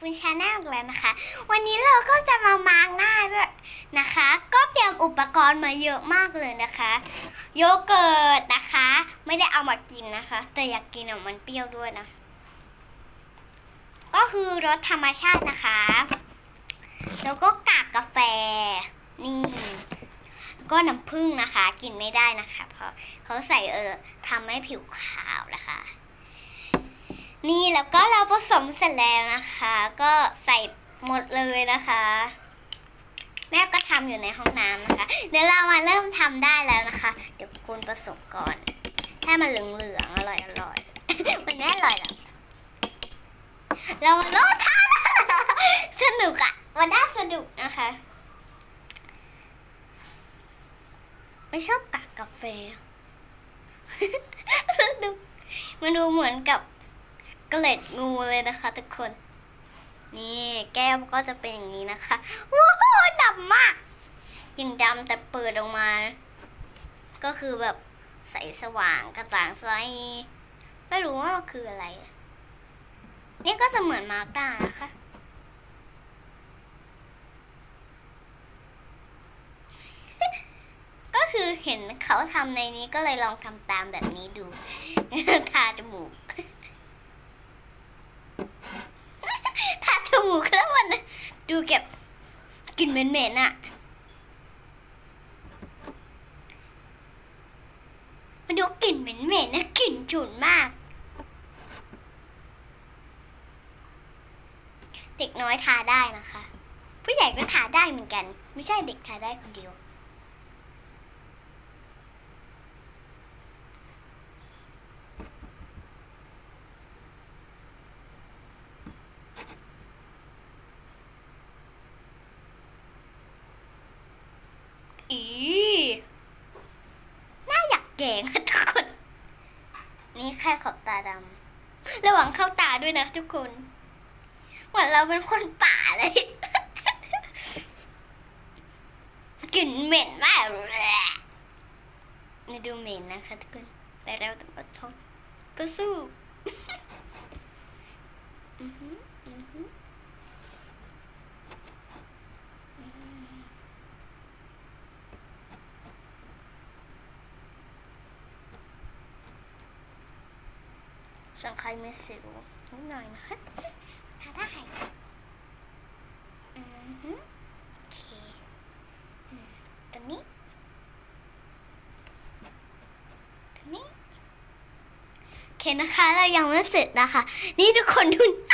ปุณชาแนลแล้วนะคะ วันนี้เราก็จะมามาร์กหน้าด้วยนะคะ ก็เตรียมอุปกรณ์มาเยอะมากเลยนะคะ โยเกิร์ตนะคะ ไม่ได้เอามากินนะคะ แต่อยากกินอะมันเปรี้ยวด้วยนะ ก็คือรสธรรมชาตินะคะ แล้วก็กากกาแฟนี่ก็น้ำผึ้งนะคะ กินไม่ได้นะคะ เพราะเขาใส่เออทำให้ผิวขาวนะคะ นี่แล้วก็เราผสมเสร็จแล้วนะคะ ก็ใส่หมดเลยนะคะ แม่ก็ทำอยู่ในห้องน้ำนะคะ เดี๋ยวเรามาเริ่มทำได้แล้วนะคะ เดี๋ยวคุณผสมก่อนให้มันเหลืองๆอร่อยอร่อยมันไม่อร่อยหรอกเรามาเริ่มทำสนุกอะมันน่าสนุกนะคะ ไม่ชอบกักกาแฟสนุกมันดูเหมือนกับ เกล็ดงูเลยนะคะทุกคน นี่แก้วก็จะเป็นอย่างนี้นะคะว้าวดำมากยังดำแต่เปิดออกมา ก็คือแบบใสสว่างกระจ่างใสไม่รู้ว่ามันคืออะไร นี่ก็จะเหมือนมาร์ก้านะคะ ก็คือเห็นเขาทำในนี้ก็เลยลองทำตามแบบนี้ดู ทาจมูก ทาจ มูกแล้วมันดูเก็บกลิ่นเหม็นๆอะมันดูกลิ่นเหม็นๆนะกลิ่นฉุนมาก เด็กน้อยทาได้นะคะ ผู้ใหญ่ก็ทาได้เหมือนกัน ไม่ใช่เด็กทาได้คนเดียว อีน่าอยา กแกงทุกคน นี่แค่ขอบตาดำระวังเข้าตาด้วยนะทุกคนเหมือนเราเป็นคนป่าเลยกลิ่นเหม็นมากนี่ดูเหม็นนะคะทุกคนแต่เราต้องอดทนก็สู้ อือหืออือหืออืม ส่วนใครมีสิวนิดหน่อยนะคะทาได้อือฮึโอเคตัวนี้ตัวนี้โอเคนะคะ เรายังไม่เสร็จนะคะ นี่ทุกคนดูหน้า